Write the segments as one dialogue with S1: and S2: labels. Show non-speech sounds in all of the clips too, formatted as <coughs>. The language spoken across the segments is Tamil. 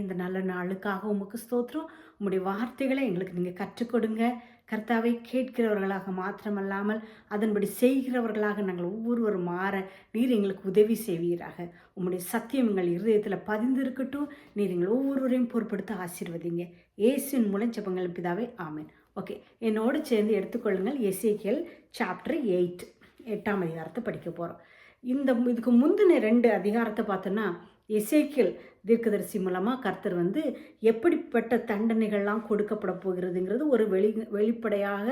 S1: இந்த நல்ல நாளுக்காக உமக்கு ஸ்தோத்திரம். உம்முடைய வார்த்தைகளை எங்களுக்கு நீங்கள் கற்றுக் கொடுங்க கர்த்தாவை கேட்கிறவர்களாக மாத்திரமல்லாமல் அதன்படி செய்கிறவர்களாக நாங்கள் ஒவ்வொருவரும் மாற நீர் எங்களுக்கு உதவி செய்வீராக. உம்முடைய சத்தியம் எங்கள் இருதயத்தில் பதிந்திருக்கட்டும். நீர் எங்கள் ஒவ்வொருவரையும் பொருட்படுத்த ஆசீர்வதிங்க. ஏசியின் மூலம் ஜபங்கள் பிதாவே ஆமேன். ஓகே என்னோடு சேர்ந்து எடுத்துக்கொள்ளுங்கள் எசேக்கியல் சாப்டர் எயிட் எட்டாம் அதிகாரத்தை படிக்க போகிறோம் இந்த இதுக்கு முந்தின ரெண்டு அதிகாரத்தை பார்த்தோன்னா எசேக்கியல் தீர்க்கதரிசி மூலமாக கர்த்தர் வந்து எப்படிப்பட்ட தண்டனைகள்லாம் கொடுக்கப்பட போகிறதுங்கிறது ஒரு வெளி வெளிப்படையாக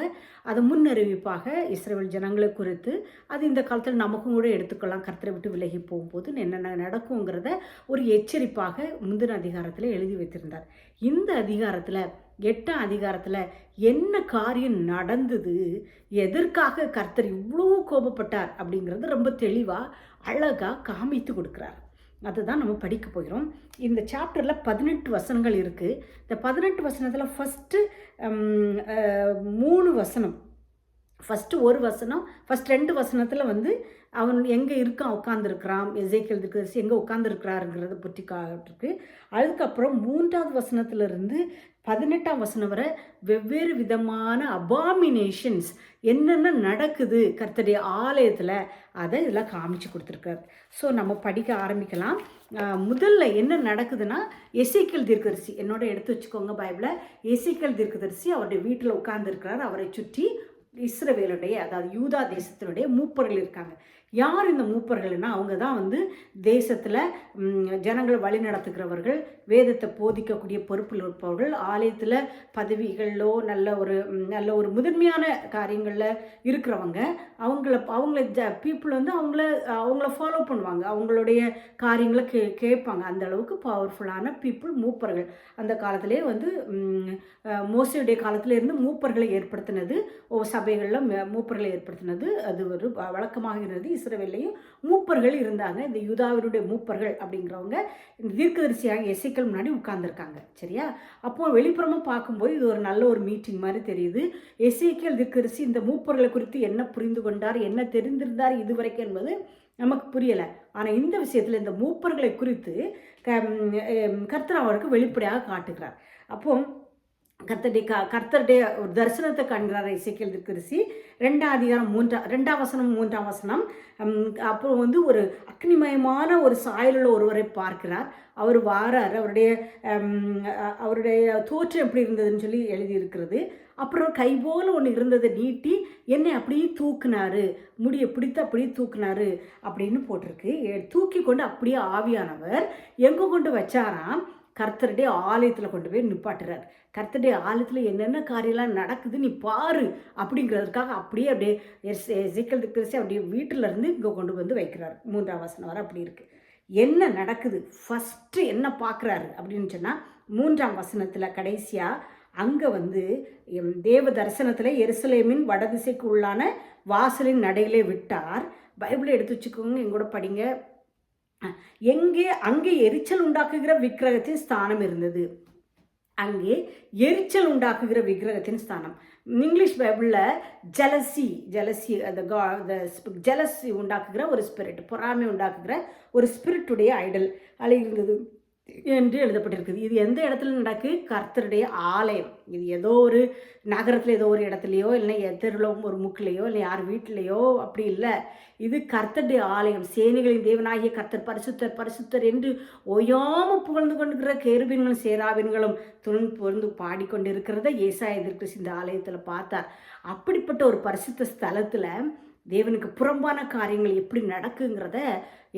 S1: அது முன்னறிவிப்பாக இஸ்ரேல் ஜனங்களை குறித்து அது இந்த காலத்தில் நமக்கும் கூட எடுத்துக்கலாம் கர்த்தரை விட்டு விலகி போகும்போது என்னென்ன நடக்குங்கிறத ஒரு எச்சரிப்பாக முந்தின அதிகாரத்தில் எழுதி வைத்திருந்தார். இந்த அதிகாரத்தில் எட்டாம் அதிகாரத்தில் என்ன காரியம் நடந்தது எதற்காக கர்த்தர் இவ்வளோ கோபப்பட்டார் அப்படிங்கிறது ரொம்ப தெளிவாக அழகாக காமித்து கொடுக்குறார். அதுதான் நம்ம படிக்க போகிறோம். இந்த சாப்டரில் பதினெட்டு வசனங்கள் இருக்குது இந்த பதினெட்டு வசனத்தில் ஃபஸ்ட்டு மூணு வசனம். ஃபஸ்ட்டு ஒரு வசனம் ஃபஸ்ட் ரெண்டு வசனத்தில் வந்து அவன் எங்கே இருக்கான் உட்காந்துருக்கிறான் எசைக்கல் இருக்கிறது எங்கே உட்காந்துருக்கிறாருங்கிறத பற்றி காட்டிருக்கு. அதுக்கப்புறம் மூன்றாவது வசனத்திலிருந்து பதினெட்டாம் வசனம் வரை வெவ்வேறு விதமான அபாமினேஷன்ஸ் என்னென்ன நடக்குது கர்த்தருடைய ஆலயத்தில் அதை இதெல்லாம் காமிச்சு கொடுத்துருக்காரு. ஸோ நம்ம படிக்க ஆரம்பிக்கலாம். முதல்ல என்ன நடக்குதுன்னா எசைக்கல் தீர்க்கதரிசி என்னோட எடுத்து வச்சுக்கோங்க பைபிளை. எசைக்கல் தீர்க்கதரிசி அவருடைய வீட்டில் உட்காந்துருக்கிறார் அவரை சுற்றி இஸ்ரவேலுடைய அதாவது யூதா தேசத்தினுடைய மூப்பர்கள் இருக்காங்க. யார் இந்த மூப்பர்கள்னா அவங்க தான் வந்து தேசத்தில் ஜனங்களை வழி நடத்துகிறவர்கள் வேதத்தை போதிக்கக்கூடிய பொறுப்பில் இருப்பவர்கள் ஆலயத்தில் பதவிகளிலோ நல்ல ஒரு நல்ல ஒரு முதன்மையான காரியங்களில் இருக்கிறவங்க. அவங்கள அவங்கள ஜ பீப்புள் வந்து அவங்கள அவங்கள ஃபாலோ பண்ணுவாங்க. அவங்களுடைய காரியங்களை கே கேட்பாங்க. அந்த அளவுக்கு பவர்ஃபுல்லான பீப்புள் மூப்பர்கள். அந்த காலத்திலே வந்து ம், அஹ், மோசையுடைய இருந்து மூப்பர்களை ஏற்படுத்தினது ஓ சபைகளில் மூப்பர்களை ஏற்படுத்தினது. அது ஒரு வழக்கமாக இருந்தது இஸ்ரவேல்லையும் மூப்பர்கள் இருந்தாங்க. இந்த யூதாவினுடைய மூப்பர்கள் அப்படிங்கிறவங்க இந்த தீர்க்கதரிசியாக எசைக்கள் முன்னாடி உட்கார்ந்துருக்காங்க. சரியா? அப்போது வெளிப்புறமாக பார்க்கும்போது இது ஒரு நல்ல ஒரு மீட்டிங் மாதிரி தெரியுது. எசைக்கல் தீர்க்கதரிசி இந்த மூப்பர்களை குறித்து என்ன புரிந்து கொண்டார்? என்ன தெரிந்திருந்தார் இதுவரைக்கும் என்பது நமக்கு புரியலை. ஆனால் இந்த விஷயத்தில் இந்த மூப்பர்களை குறித்து க கர்த்தர் அவருக்கு வெளிப்படையாக காட்டுகிறார். அப்போது கர்த்தடி க கர்த்தருடைய ஒரு தரிசனத்தை காண்கிறார் இசைக்கல் திருக்கரிசி ரெண்டாம் அதிகாரம் மூன்றாம் ரெண்டாம் வசனம் மூன்றாம் வசனம். அப்புறம் வந்து ஒரு அக்னிமயமான ஒரு சாயலுள்ள ஒருவரை பார்க்கிறார். அவர் வாரார். அவருடைய அவருடைய தோற்றம் எப்படி இருந்ததுன்னு சொல்லி எழுதியிருக்கிறது. அப்புறம் கை போல ஒன்று இருந்ததை நீட்டி என்னை அப்படியே தூக்குனாரு. முடியை பிடித்து அப்படியே தூக்குனாரு அப்படின்னு போட்டிருக்கு. எ- தூக்கி கொண்டு அப்படியே ஆவியானவர் எங்கே கொண்டு வச்சாராம்? கர்த்தருடைய ஆலயத்தில் கொண்டு போய் நிப்பாட்டுறார். கர்த்தருடைய ஆலயத்தில் என்னென்ன காரியம்லாம் நடக்குது நீ பாரு அப்படிங்கிறதுக்காக அப்படியே அப்படியே எசிக்கல் திக்கரிசி அப்படியே வீட்டில் இருந்து இங்கே கொண்டு வந்து வைக்கிறார். மூன்றாம் வசனம் வர அப்படி இருக்குது என்ன நடக்குது? ஃபஸ்ட்டு என்ன பார்க்குறாரு அப்படின்னு சொன்னால் மூன்றாம் வசனத்தில் கடைசியாக அங்கே வந்து எம் தேவ தரிசனத்தில் எருசலேமின் வடதிசைக்கு உள்ளான வாசலின் நடையிலே விட்டார். பைபிளை எடுத்து வச்சுக்கோங்க எங்கூட படிங்க. எங்கே அங்கே எரிச்சல் உண்டாக்குகிற விக்கிரகத்தின் ஸ்தானம் இருந்தது. அங்கே எரிச்சல் உண்டாக்குகிற விக்கிரகத்தின் ஸ்தானம். இங்கிலீஷ் பைபிளில் ஜலசி ஜலசி அந்த கா ஜலசி உண்டாக்குகிற ஒரு ஸ்பிரிட் பொறாமை உண்டாக்குகிற ஒரு ஸ்பிரிட்டுடைய ஐடல் அதில் இருந்தது. என்று எழுதப்பட்டிருக்குது. இது எந்த இடத்துல நடக்கு? கர்த்தருடைய ஆலயம். இது ஏதோ ஒரு நகரத்தில் ஏதோ ஒரு இடத்துலையோ இல்லை தெருவில் ஒரு முக்கிலையோ இல்லை யார் வீட்டிலையோ அப்படி இல்லை. இது கர்த்தருடைய ஆலயம். சேனைகளின் தேவனாகிய கர்த்தர் பரிசுத்தர் பரிசுத்தர் என்று ஓயாமல் புகழ்ந்து கொண்டிருக்கிற கேருபின்களும் சேராபின்களும் துணி புகழ்ந்து பாடிக்கொண்டிருக்கிறத ஏசாய எதிர்க்கு இந்த ஆலயத்தில் பார்த்தார். அப்படிப்பட்ட ஒரு பரிசுத்த ஸ்தலத்தில் தேவனுக்கு புறம்பான காரியங்கள் எப்படி நடக்குங்கிறத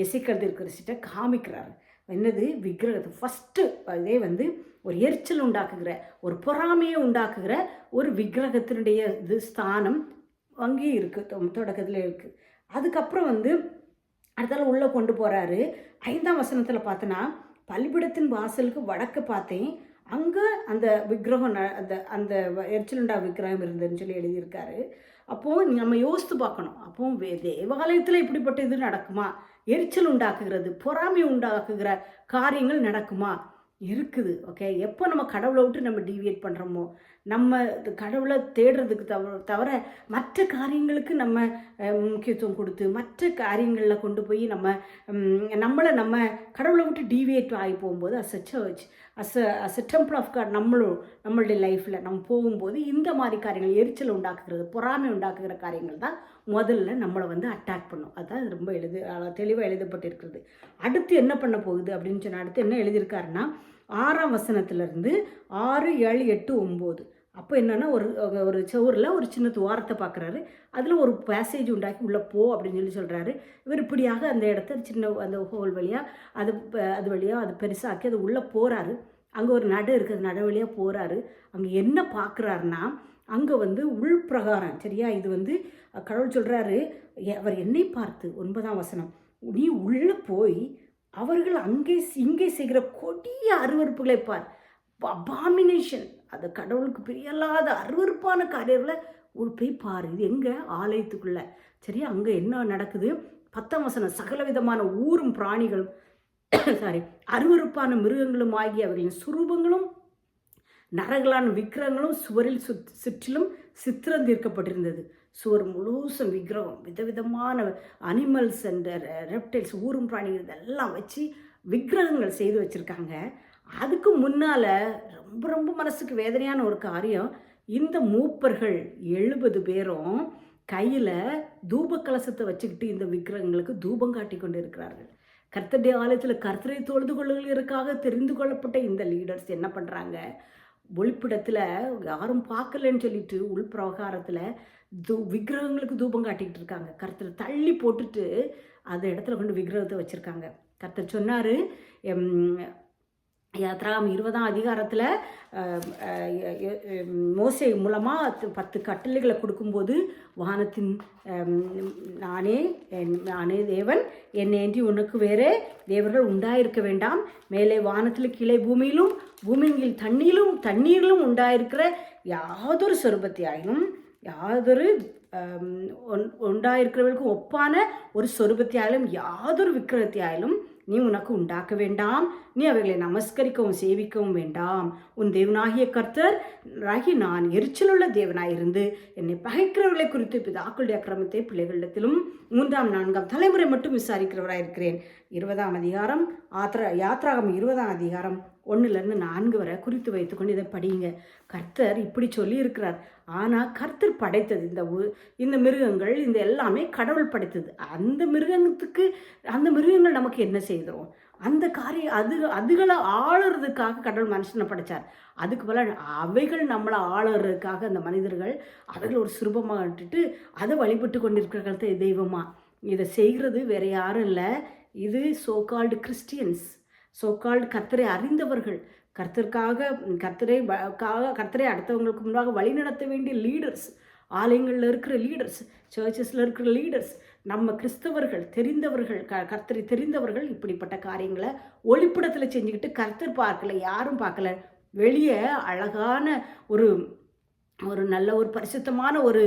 S1: எசிக்கல் இருக்கிற காமிக்கிறார். என்னது? விக்கிரகத்தை ஃபஸ்ட்டு அதே வந்து ஒரு எரிச்சல் உண்டாக்குகிற ஒரு பொறாமையை உண்டாக்குகிற ஒரு விக்கிரகத்தினுடைய இது ஸ்தானம் அங்கேயும் இருக்குது தொடக்கத்தில் இருக்குது அதுக்கப்புறம் வந்து அடுத்தால உள்ளே கொண்டு போகிறாரு ஐந்தாம் வசனத்தில் பார்த்தோன்னா பலிபிடத்தின் வாசலுக்கு வடக்கு பார்த்தேன். அங்கே அந்த விக்கிரகம் ந- அந்த அந்த எரிச்சலுண்டா விக்கிரகம் இருந்ததுன்னு சொல்லி எழுதியிருக்காரு. அப்போது நம்ம யோசித்து பார்க்கணும். அப்போ வே- தேவாலயத்தில் இப்படிப்பட்ட இது நடக்குமா? எரிச்சல் உண்டாக்குகிறது பொறாமை உண்டாக்குகிற காரியங்கள் நடக்குமா? இருக்குது ஓகே எப்போ நம்ம கடவுளை விட்டு நம்ம டீவியேட் பண்ணுறோமோ நம்ம கடவுளை தேடுறதுக்கு தவிர தவிர மற்ற காரியங்களுக்கு நம்ம முக்கியத்துவம் கொடுத்து மற்ற காரியங்களில் கொண்டு போய் நம்ம நம்மளை நம்ம கடவுளை விட்டு டீவியேட் ஆகி போகும்போது as a church as a as a temple of God நம்மளும் நம்மளுடைய லைஃப்பில் நம்ம போகும்போது இந்த மாதிரி காரியங்கள் எரிச்சல் உண்டாக்குகிறது பொறாமை உண்டாக்குகிற காரியங்கள் தான் முதல்ல நம்மளை வந்து அட்டாக் பண்ணும். அதுதான் ரொம்ப எழுது தெளிவாக எழுதப்பட்டிருக்கிறது. அடுத்து என்ன பண்ண போகுது அப்படின்னு சொன்னால் அடுத்து என்ன எழுதியிருக்காருன்னா ஆறாம் வசனத்துலேருந்து ஆறு ஏழு எட்டு ஒம்பது. அப்போ என்னென்னா ஒரு ஒரு செவரில் ஒரு சின்ன துவாரத்தை பார்க்குறாரு. அதில் ஒரு பேசேஜ் உண்டாக்கி உள்ளே போ அப்படின்னு சொல்லி சொல்கிறாரு இவர் இப்படியாக அந்த இடத்த சின்ன அந்த ஹோல் வழியாக அது அது வழியாக அது பெருசாக்கி அது உள்ளே போகிறாரு அங்கே ஒரு நடு இருக்குது நடு வழியாக போகிறாரு அங்கே என்ன பார்க்குறாருன்னா அங்கே வந்து உள்பிரகாரம் சரியா? இது வந்து கடவுள் சொல்கிறாரு அவர் என்னை பார்த்து ஒன்பதாம் வசனம் நீ உள்ளே போய் அவர்கள் அங்கே இங்கே செய்கிற கொடிய அருவறுப்புகளை பார். அபாமினேஷன் அது கடவுளுக்கு பிரியல்லாத அருவறுப்பான காரியங்களை ஒரு போய் பாரு. இது எங்கே? ஆலயத்துக்குள்ளே. சரியா? அங்கே என்ன நடக்குது? பத்தாம் வசனம் சகல விதமான ஊரும் பிராணிகளும் <coughs> சாரி அருவறுப்பான மிருகங்களும் ஆகிய அவர்களின் சுரூபங்களும் நரகலான விக்கிரகங்களும் சுவரில் சுத் சுற்றிலும் சித்திரம் தீர்க்கப்பட்டிருந்தது. சுவர் முழுசும் விக்கிரகம் விதவிதமான அனிமல்ஸ் அண்ட் ரெப்டைல்ஸ் ஊரும் பிராணிகள் இதெல்லாம் வச்சு விக்கிரகங்கள் செய்து வச்சுருக்காங்க. அதுக்கு முன்னால் ரொம்ப ரொம்ப மனசுக்கு வேதனையான ஒரு காரியம் இந்த மூப்பர்கள் எழுபது பேரும் கையில் தூப கலசத்தை வச்சுக்கிட்டு இந்த விக்கிரகங்களுக்கு தூபம் காட்டி கொண்டு இருக்கிறார்கள் கர்த்தடைய ஆலயத்தில் கர்த்தரை தொழுது கொள்ளுகளுக்காக தெரிந்து கொள்ளப்பட்ட இந்த லீடர்ஸ் என்ன பண்ணுறாங்க ஒளிப்பிடத்தில் யாரும் பார்க்கலன்னு சொல்லிட்டு உள்பிரகாரத்தில் தூ விக்கிரகங்களுக்கு தூபம் காட்டிக்கிட்டு இருக்காங்க. கர்த்தர் தள்ளி போட்டுட்டு அந்த இடத்துல கொண்டு விக்கிரகத்தை வச்சுருக்காங்க. கர்த்தர் சொன்னார் யாத்ராம் இருபதாம் அதிகாரத்தில் மோசை மூலமாக பத்து கட்டளைகளை கொடுக்கும்போது வானத்தின் நானே நானே தேவன் என்னை என்னேன்றி உனக்கு வேறே தேவர்கள் உண்டாயிருக்க வேண்டாம். மேலே வானத்தில் கீழே பூமியிலும் பூமியின் தண்ணீரும் தண்ணீரிலும் உண்டாயிருக்கிற யாதொரு சொருபத்தியாயினும் யாதொரு உண்டாயிருக்கிறவர்களுக்கு ஒப்பான ஒரு சொருபத்தியாயிலும் யாதொரு விக்கிரகத்தியாயிலும் நீ உனக்கு உண்டாக்க வேண்டாம். நீ அவைகளை நமஸ்கரிக்கவும் சேவிக்கவும் வேண்டாம். உன் தேவனாகிய கர்த்தர் ராகி நான் எரிச்சலுள்ள தேவனாயிருந்து என்னை பகைக்கிறவர்களை குறித்து பிதாக்களுடைய அக்கிரமத்தை பிள்ளைகளிடத்திலும் மூன்றாம் நான்காம் தலைமுறை மட்டும் விசாரிக்கிறவராயிருக்கிறேன். இருபதாம் அதிகாரம் ஆத்திர யாத்ராகம் இருபதாம் அதிகாரம் ஒன்றுலேருந்து நான்கு வரை குறித்து வைத்துக்கொண்டு இதை படியுங்க. கர்த்தர் இப்படி சொல்லி இருக்கிறார் ஆனால் கர்த்தர் படைத்தது இந்த இந்த மிருகங்கள் இந்த எல்லாமே கடவுள் படைத்தது. அந்த மிருகத்துக்கு அந்த மிருகங்கள் நமக்கு என்ன செய்தோம்? அந்த காரியம் அது அதுகளை ஆளுறதுக்காக கடவுள் மனுஷனை படைத்தார் அதுக்கு பல அவைகள் நம்மளை ஆளுறதுக்காக அந்த மனிதர்கள் அவைகள் ஒரு சுரூபமாக விட்டுட்டு அதை வழிபட்டு கொண்டிருக்கிறது தெய்வமாக இதை செய்கிறது வேற யாரும் இல்லை. இது சோகால்டு கிறிஸ்டியன்ஸ் சோகால்டு கர்த்தரை அறிந்தவர்கள். கர்த்தருக்காக கர்த்தரை கர்த்தரை அடுத்தவங்களுக்கு முன்பாக வழிநடத்த வேண்டிய லீடர்ஸ் ஆலயங்களில் இருக்கிற லீடர்ஸ் சர்ச்சஸில் இருக்கிற லீடர்ஸ் நம்ம கிறிஸ்தவர்கள் தெரிந்தவர்கள் க கர்த்தரை தெரிந்தவர்கள் இப்படிப்பட்ட காரியங்களை ஒளிப்படத்தில் செஞ்சுக்கிட்டு கர்த்தர் பார்க்கல யாரும் பார்க்கல. வெளியே அழகான ஒரு ஒரு நல்ல ஒரு பரிசுத்தமான ஒரு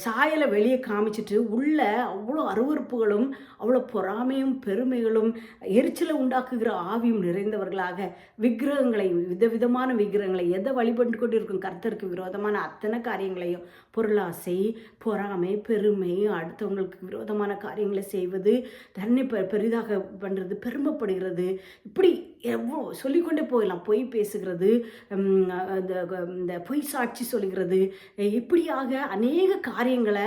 S1: சாயலை வெளியே காமிச்சிட்டு உள்ள அவ்வளோ அருவறுப்புகளும் அவ்வளோ பொறாமையும் பெருமைகளும் எரிச்சலை உண்டாக்குகிற ஆவியும் நிறைந்தவர்களாக விக்கிரகங்களை விதவிதமான விக்கிரகங்களை எதை வழிபட்டு கொண்டு இருக்கும் கர்த்தருக்கு விரோதமான அத்தனை காரியங்களையும் பொருளாசை பொறாமை பெருமை அடுத்தவங்களுக்கு விரோதமான காரியங்களை செய்வது தன்னை பெ பெரிதாக பண்ணுறது பெருமைப்படுகிறது இப்படி எவ்வளோ சொல்லிக்கொண்டே போயிடலாம் பொய் பேசுகிறது இந்த இந்த பொய் சாட்சி சொல்லுகிறது சொல்கிறது இப்படியாக அநேக காரியங்களை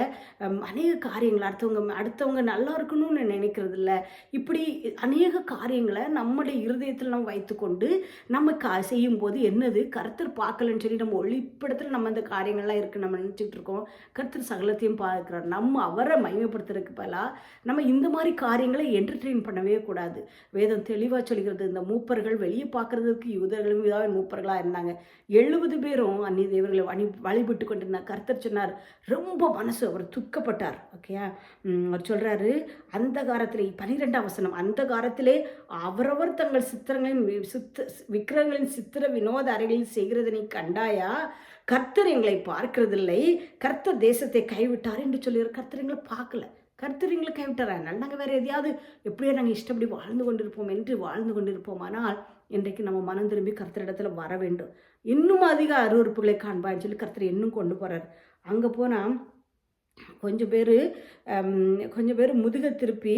S1: அநேக காரியங்களை அடுத்தவங்க அடுத்தவங்க நல்லா இருக்கணும்னு நினைக்கிறது இல்லை இப்படி அநேக காரியங்களை நம்முடைய இருதயத்தில் நம்ம வைத்துக்கொண்டு நம்ம கா செய்யும்போது என்னது? கருத்தர் பார்க்கலன்னு சொல்லி நம்ம ஒளிப்படத்தில் நம்ம அந்த காரியங்கள்லாம் இருக்குது நம்ம நினச்சிக்கிட்டு இருக்கோம். கருத்தர் சகலத்தையும் பார்க்குறோம் நம்ம அவரை மயமப்படுத்துறதுக்கு பலா நம்ம இந்த மாதிரி காரியங்களை என்டர்டெயின் பண்ணவே கூடாது. வேதம் தெளிவாக சொல்கிறது இந்த மூப்பர்கள் வெளியே பார்க்குறதுக்கு யூதர்களும் இதாக மூப்பர்களாக இருந்தாங்க. எழுபது பேரும் அந்நிய தேவர்களை வணி வழிபட்டு கொண்டிருந்தார் கர்த்தர் சொன்னார் ரொம்ப மனசு அவர் துக்கப்பட்டார். ஓகேயா அவர் சொல்கிறாரு அந்த காலத்திலே பனிரெண்டாம் வசனம் அந்த காலத்திலே அவரவர் தங்கள் சித்திரங்களின் சித்த விக்கிரங்களின் சித்திர வினோத அறைகளில் செய்கிறதனை கண்டாயா? கர்த்தர் எங்களை பார்க்கறதில்லை. கர்த்தர் தேசத்தை கைவிட்டார் என்று சொல்லிடுற கர்த்தர் எங்களை பார்க்கல. கர்த்தர் எங்களை கைவிட்டார்? அதனால் நாங்கள் வேறு எதையாவது எப்படியோ நாங்கள் இஷ்டப்படி வாழ்ந்து கொண்டிருப்போம் என்று வாழ்ந்து கொண்டிருப்போம். ஆனால் இன்றைக்கு நம்ம மனம் திரும்பி கர்த்தரிடத்துல வர வேண்டும். இன்னும் அதிக அருவறுப்புகளை காண்பான்னு சொல்லி கர்த்தர் இன்னும் கொண்டு போகிறார் அங்கே போனால் கொஞ்சம் பேர் கொஞ்சம் பேர் முதுக திருப்பி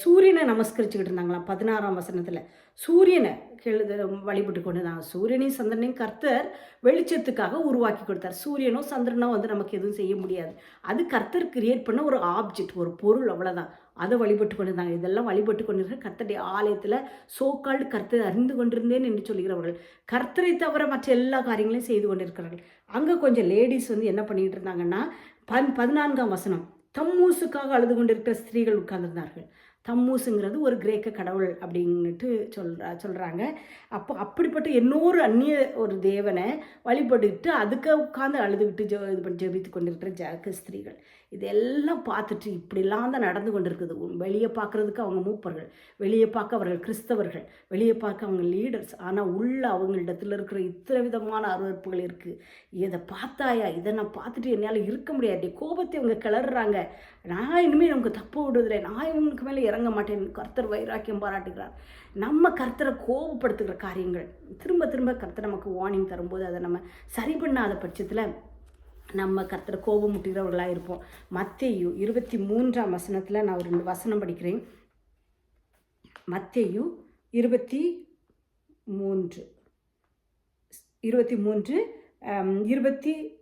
S1: சூரியனை நமஸ்கரிச்சுக்கிட்டு இருந்தாங்களாம் பதினாறாம் வசனத்தில். சூரியனை கெழுத வழிபட்டு கொண்டு இருந்தாங்க சூரியனையும் சந்திரனையும் கர்த்தர் வெளிச்சத்துக்காக உருவாக்கி கொடுத்தார். சூரியனும் சந்திரனும் வந்து நமக்கு எதுவும் செய்ய முடியாது. அது கர்த்தர் கிரியேட் பண்ண ஒரு ஆப்ஜெக்ட் ஒரு பொருள் அவ்வளோதான் அதை வழிபட்டு கொண்டு இருந்தாங்க இதெல்லாம் வழிபட்டு கொண்டிருக்கிற கர்த்தருடைய ஆலயத்தில் சோக்கால்டு கர்த்தர் அறிந்து கொண்டிருந்தேன் என்று சொல்கிறவர்கள் கர்த்தரை தவிர மற்ற எல்லா காரியங்களையும் செய்து கொண்டிருக்கிறார்கள். அங்கே கொஞ்சம் லேடிஸ் வந்து என்ன பண்ணிக்கிட்டு இருந்தாங்கன்னா பன் பதினான்காம் வசனம். தம்மூசுக்காக அழுது கொண்டிருக்கிற ஸ்திரீகள் உட்கார்ந்திருந்தார்கள். தம்மூசுங்கிறது ஒரு கிரேக்க கடவுள் அப்படின்னுட்டு சொல்கிறா சொல்கிறாங்க அப்போ அப்படிப்பட்ட இன்னொரு அந்நிய ஒரு தேவனை வழிபட்டுக்கிட்டு அதுக்கு உட்காந்து அழுதுகிட்டு ஜோ இது பண்ணி ஜெபித்து கொண்டிருக்கிற ஜாக்கு ஸ்திரீகள். இதெல்லாம் பார்த்துட்டு இப்படிலாம் தான் நடந்து கொண்டிருக்குது. வெளியே பார்க்குறதுக்கு அவங்க மூப்பர்கள் வெளியே பார்க்க அவர்கள் கிறிஸ்தவர்கள் வெளியே பார்க்க அவங்க லீடர்ஸ் ஆனால் உள்ள அவங்களிடத்தில் இருக்கிற இத்தனை விதமான அருவறுப்புகள் இருக்குது இதை பார்த்தாயா? இதை நான் பார்த்துட்டு என்னால் இருக்க முடியாது. கோபத்தை இவங்க கிளறுறாங்க. நான் இனிமேல் நமக்கு தப்பு விடுறதில்லை. நான் இவங்களுக்கு மேலே இறங்க மாட்டேன். கர்த்தர் வைராக்கியம் பாராட்டுகிறார். நம்ம கர்த்தரை கோபப்படுத்துகிற காரியங்கள். திரும்ப திரும்ப கர்த்தர் நமக்கு வார்னிங் தரும்போது அதை நம்ம சரி பண்ணாத பட்சத்தில் நம்ம கர்த்தர் கோபம் முட்டுகிறவர்களாக இருப்போம். மத்தேயு இருபத்தி மூன்றாம் வசனத்தில் நான் ஒரு ரெண்டு வசனம் படிக்கிறேன். மத்தேயு இருபத்தி மூன்று இருபத்தி மூன்று இருபத்தி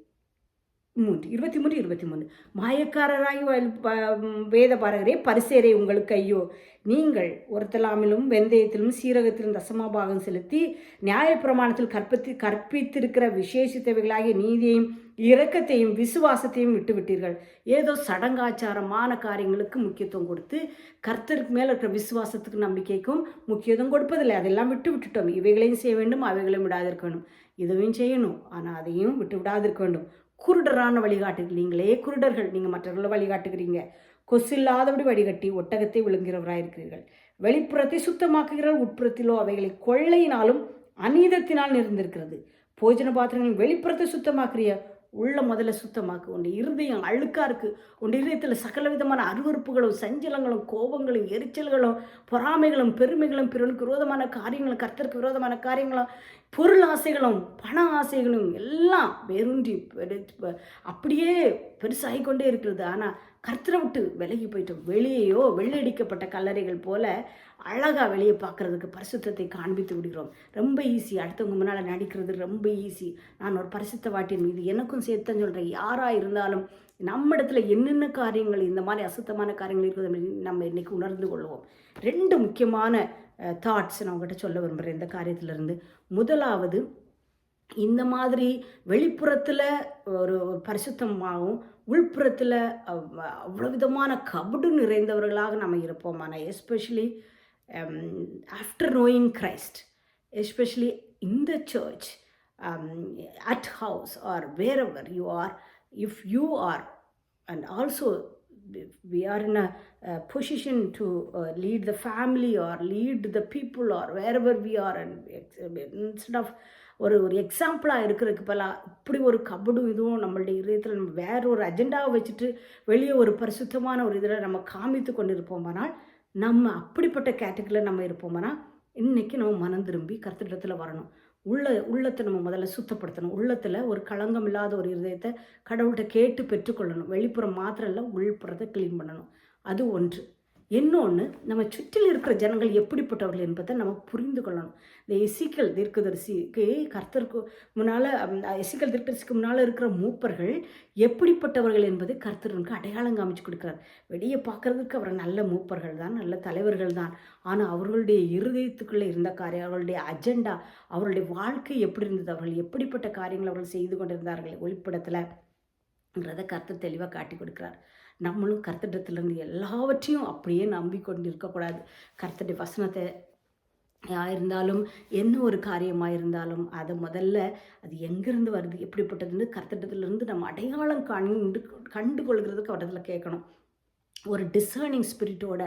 S1: மூன்று இருபத்தி மூன்று இருபத்தி மூணு மாயக்காரராகி வேத பாரகரே பரிசேரே உங்களுக்கு ஐயோ. நீங்கள் ஒருத்தலாமிலும் வெந்தயத்திலும் சீரகத்திலும் தசமாபாகம் செலுத்தி நியாயப்பிரமாணத்தில் கற்பித்து கற்பித்திருக்கிற விசேஷித்தவைகளாகிய நீதியையும் இரக்கத்தையும் விசுவாசத்தையும் விட்டுவிட்டீர்கள். ஏதோ சடங்காச்சாரமான காரியங்களுக்கு முக்கியத்துவம் கொடுத்து கர்த்தருக்கு மேலே இருக்கிற விசுவாசத்துக்கு நம்பிக்கைக்கும் முக்கியத்துவம் கொடுப்பதில்லை. அதெல்லாம் விட்டு விட்டுட்டோம் இவைகளையும் செய்ய வேண்டும் அவைகளையும் விடாதிருக்க வேண்டும். இதுவும் செய்யணும். ஆனால் அதையும் விட்டு விடாதிருக்க வேண்டும். குருடரான வழிகாட்டுகிறீங்களே குருடர்கள் நீங்கள் மற்றவர்களை வழிகாட்டுகிறீங்க. கொசில்லாதபடி வடிகட்டி ஒட்டகத்தை விழுங்குகிறவராயிருக்கிறீர்கள் வெளிப்புறத்தை சுத்தமாக்குகிறார் உட்புறத்திலோ அவைகளை கொள்ளையினாலும் அநீதத்தினால் நிறைந்திருக்கிறது. போஜன பாத்திரங்களின் வெளிப்புறத்தை சுத்தமாக்குறிய உள்ள முதல்ல சுத்தமாக்கு. உன் இருதயம் அழுக்காக இருக்குது உன் இருதயத்தில் சகல விதமான அருவறுப்புகளும் சஞ்சலங்களும் கோபங்களும் எரிச்சல்களும் பொறாமைகளும் பெருமைகளும் பிறனுக்கு விரோதமான காரியங்களும் கர்த்தருக்கு விரோதமான காரியங்களும் பொருள் ஆசைகளும் பண ஆசைகளும் எல்லாம் வேரூன்றி பெரு- அப்படியே பெருசாகி கொண்டே இருக்கிறது. ஆனால் கர்த்தரை விட்டு விலகி போயிட்டோம் வெளியேயோ வெள்ளடிக்கப்பட்ட கல்லறைகள் போல அழகாக வெளியே பார்க்கறதுக்கு பரிசுத்தத்தை காண்பித்து விடுகிறோம். ரொம்ப ஈஸி அடுத்தவங்க முன்னால் நடிக்கிறது ரொம்ப ஈஸி நான் ஒரு பரிசுத்த வாட்டின் மீது எனக்கும் சேர்த்தன்னு சொல்கிறேன் யாராக இருந்தாலும் நம்ம இடத்துல என்னென்ன காரியங்கள் இந்த மாதிரி அசுத்தமான காரியங்கள் இருக்குது நம்ம இன்னைக்கு உணர்ந்து கொள்வோம் ரெண்டு முக்கியமான தாட்ஸ் நான் உங்கள்கிட்ட சொல்ல விரும்புகிறேன் இந்த காரியத்திலிருந்து. முதலாவது இந்த மாதிரி வெளிப்புறத்தில் ஒரு பரிசுத்தமாகவும் உள்புறத்தில் அவ்வளோ விதமான கபடு நிறைந்தவர்களாக நம்ம இருப்போம். ஆனால் especially after knowing Christ especially in the church at house or wherever you are if you are and also we are in a, uh position to uh, lead the family or lead the people or wherever we are and instead of ஒரு ஒரு எக்ஸாம்பிளாக இருக்கிறதுக்கு பலா இப்படி ஒரு கபடும் இதுவும் நம்மளுடைய இதயத்தில் நம்ம வேற ஒரு அஜெண்டாவை வச்சுட்டு வெளியே ஒரு பரிசுத்தமான ஒரு இதில் நம்ம காமித்து கொண்டு இருப்போமானால் நம்ம அப்படிப்பட்ட கேட்டகரியில் நம்ம இருப்போமானால் இன்றைக்கி நம்ம மனம் திரும்பி கருத்திடத்தில் வரணும். உள்ள உள்ளத்தை நம்ம முதல்ல சுத்தப்படுத்தணும். உள்ளத்தில் ஒரு களங்கம் இல்லாத ஒரு இதயத்தை கடவுள்கிட்ட கேட்டு பெற்றுக்கொள்ளணும். வெளிப்புறம் மாத்திரம் இல்லை உள்புறத்தை க்ளீன் பண்ணணும். அது ஒன்று. இன்னொன்று நம்ம சுற்றில் இருக்கிற ஜனங்கள் எப்படிப்பட்டவர்கள் என்பதை நம்ம புரிந்து கொள்ளணும். இந்த எசிக்கல் தீர்க்கதரிசிக்கு கர்த்தருக்கு முன்னால் எசிக்கல் தீர்க்கதரிசிக்கு முன்னால் இருக்கிற மூப்பர்கள் எப்படிப்பட்டவர்கள் என்பது கர்த்தருக்கு அடையாளம் காமிச்சு கொடுக்குறார். வெளியே பார்க்கறதுக்கு அவர் நல்ல மூப்பர்கள் தான் நல்ல தலைவர்கள் தான். ஆனால் அவர்களுடைய இருதயத்துக்குள்ளே இருந்த காரியம் அவர்களுடைய அஜெண்டா அவர்களுடைய வாழ்க்கை எப்படி இருந்தது அவர்கள் எப்படிப்பட்ட காரியங்கள் அவர்கள் செய்து கொண்டிருந்தார்கள் ஒளிப்படத்தில் கர்த்தர் தெளிவாக காட்டி கொடுக்குறார். நம்மளும் கர்த்தரிடத்திலிருந்து எல்லாவற்றையும் அப்படியே நம்பிக்கொண்டு இருக்கக்கூடாது கர்த்தருடைய வசனத்தை இருந்தாலும் என்ன ஒரு காரியமாக இருந்தாலும் அதை முதல்ல அது எங்கேருந்து வருது எப்படிப்பட்டதுன்னு கர்த்தரிடத்திலிருந்து நம்ம அடையாளம் கண்டு கண்டு கொள்கிறதுக்கு அவரிடத்துல கேட்கணும். ஒரு டிசர்னிங் ஸ்பிரிட்டோட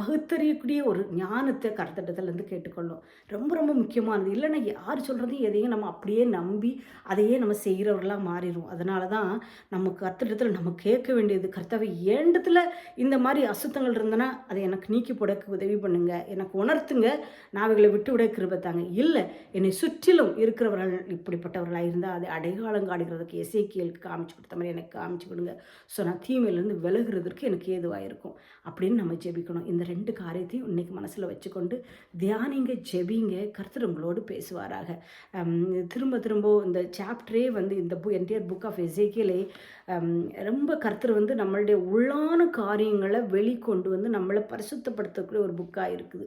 S1: பகுத்தறியக்கூடிய ஒரு ஞானத்தை கருத்தட்டத்துலேருந்து கேட்டுக்கொள்ளும். ரொம்ப ரொம்ப முக்கியமானது. இல்லைன்னா யார் சொல்கிறதையும் எதையும் நம்ம அப்படியே நம்பி அதையே நம்ம செய்கிறவர்களாக மாறிடும் அதனால தான் நம்ம கர்த்தட்டத்தில் நம்ம கேட்க வேண்டியது கர்த்தவை ஏண்டத்தில் இந்த மாதிரி அசுத்தங்கள் இருந்தனா அதை எனக்கு நீக்கி போடக்கு உதவி பண்ணுங்க. எனக்கு உணர்த்துங்க. நான் அவைகளை விட்டு விட கிருபத்தாங்க இல்லை என்னை சுற்றிலும் இருக்கிறவர்கள் இப்படிப்பட்டவர்களாக இருந்தால் அதை அடையாளம் காடுகிறதுக்கு இசைக்கியலுக்கு காமிச்சு கொடுத்த மாதிரி எனக்கு காமிச்சு கொடுங்க. ஸோ நான் தீமையிலேருந்து விலகிறதுக்கு எனக்கு ஏதுவாக இருக்கும் அப்படின்னு நம்ம ஜெபிக்கணும். இந்த ரெண்டு காரியத்தையும் இன்றைக்கி மனசில் வச்சுக்கொண்டு தியானிங்க ஜெபிங்க. கர்த்தர் உங்களோடு பேசுவாராக. திரும்ப திரும்ப இந்த சாப்டரே வந்து இந்த பு என்டையர் புக் ஆஃப் எசேக்கியலே ரொம்ப கர்த்தர் வந்து நம்மளுடைய உள்ளான காரியங்களை வெளிக்கொண்டு வந்து நம்மளை பரிசுத்தப்படுத்தக்கூடிய ஒரு புக்காக இருக்குது.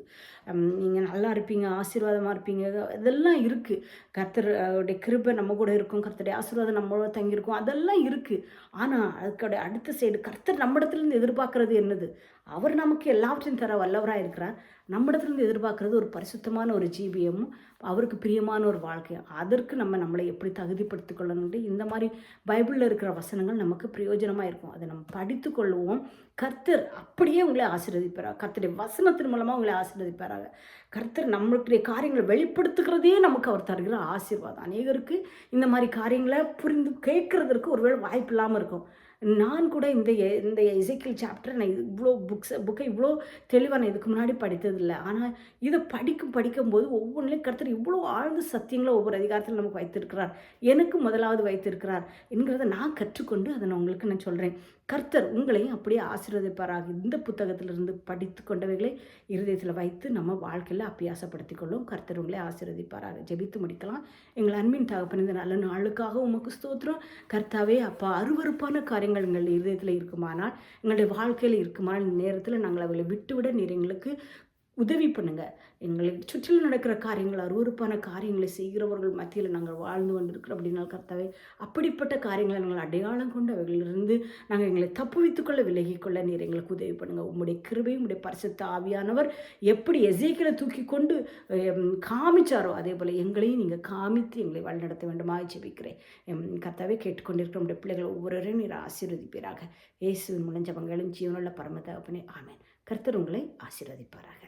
S1: நீங்கள் நல்லா இருப்பீங்க ஆசீர்வாதமாக இருப்பீங்க. இதெல்லாம் இருக்குது கர்த்தருடைய கிருபை நம்ம கூட இருக்கும். கர்த்தருடைய ஆசீர்வாதம் நம்மளோட தங்கியிருக்கும். அதெல்லாம் இருக்குது ஆனால் அதுக்கோடைய அடுத்த சைடு கர்த்தர் நம்ம இடத்துலேருந்து எதிர்பார்க்கறது என்னது? அவர் நமக்கு எல்லாவற்றையும் தர வல்லவராக இருக்கிறார். நம்மிடத்துலேருந்து எதிர்பார்க்குறது ஒரு பரிசுத்தமான ஒரு ஜீவியமும் அவருக்கு பிரியமான ஒரு வாழ்க்கையும். அதற்கு நம்ம நம்மளை எப்படி தகுதிப்படுத்திக் கொள்ளணும்ட்டு இந்த மாதிரி பைபிளில் இருக்கிற வசனங்கள் நமக்கு பிரயோஜனமாக இருக்கும். அதை நம்ம படித்து கொள்வோம். கர்த்தர் அப்படியே உங்களை ஆசீர்வதிப்பார் கர்த்தருடைய வசனத்தின் மூலமாக உங்களை ஆசீர்வதிப்பாராக. கர்த்தர் நம்மளுடைய காரியங்களை வெளிப்படுத்துகிறதே நமக்கு அவர் தருகிற ஆசீர்வாதம். அநேகருக்கு இந்த மாதிரி காரியங்களை புரிந்து கேட்கறதற்கு ஒருவேளை வாய்ப்பு இல்லாமல் இருக்கும். நான் கூட இந்த இந்த இசைக்கிள் சாப்டர் நான் இவ்வளோ புக்ஸ் புக்கை இவ்வளோ தெளிவாக நான் இதுக்கு முன்னாடி படித்ததில்லை. ஆனால் இதை படிக்கும் படிக்கும்போது ஒவ்வொன்றிலையும் கருத்தர் இவ்வளோ ஆழ்ந்த சத்தியங்களை ஒவ்வொரு அதிகாரத்தில் நமக்கு வைத்திருக்கிறார். எனக்கு முதலாவது வைத்திருக்கிறார் என்கிறத நான் கற்றுக்கொண்டு அதை நான் உங்களுக்கு நான் சொல்கிறேன் கர்த்தர் உங்களையும் அப்படியே ஆசீர்வதிப்பாராக. இந்த புத்தகத்திலிருந்து படித்து கொண்டவைகளை இருதயத்தில் வைத்து நம்ம வாழ்க்கையில் அப்பியாசப்படுத்தி கொள்ளும். கர்த்தர் உங்களை ஆசீர்வதிப்பாராக. ஜெபித்து முடிக்கலாம். எங்கள் அன்பின் தகப்பன் இந்த நல்ல நாளுக்காக உமக்கு ஸ்தோத்திரம். கர்த்தாவே அப்பா அருவறுப்பான காரியங்கள் எங்கள் இருதயத்தில் இருக்குமானால் எங்களுடைய வாழ்க்கையில் இருக்குமானால் இந்த நேரத்தில் நாங்கள் அவளை விட்டுவிட நீர் எங்களுக்கு உதவி பண்ணுங்கள் எங்களை சுற்றிலும் நடக்கிற காரியங்கள் அருவறுப்பான காரியங்களை செய்கிறவர்கள் மத்தியில் நாங்கள் வாழ்ந்து வந்திருக்கிறோம் அப்படின்னா கர்த்தாவே அப்படிப்பட்ட காரியங்களை நாங்கள் அடையாளம் கொண்டு அவைகளிலிருந்து நாங்கள் எங்களை தப்பு வைத்துக்கொள்ள விலகிக்கொள்ள நீர் எங்களுக்கு உதவி பண்ணுங்கள் உங்களுடைய கிருபை உங்களுடைய பரிசுத்த ஆவியானவர் எப்படி எசைக்கிற தூக்கி கொண்டு காமிச்சாரோ அதே போல் எங்களையும் நீங்கள் காமித்து எங்களை வழிநடத்த வேண்டுமா ஜெபிக்கிறேன். கர்த்தாவே கேட்டுக்கொண்டிருக்கிற நம்முடைய பிள்ளைகள் ஒவ்வொருவரையும் நீர் ஆசீர்வதிப்பீராக. இயேசுவின் முடிஞ்சவங்களும் ஜீவனுள்ள பரம ஆமேன். கர்த்தர் உங்களை ஆசீர்வதிப்பாராக.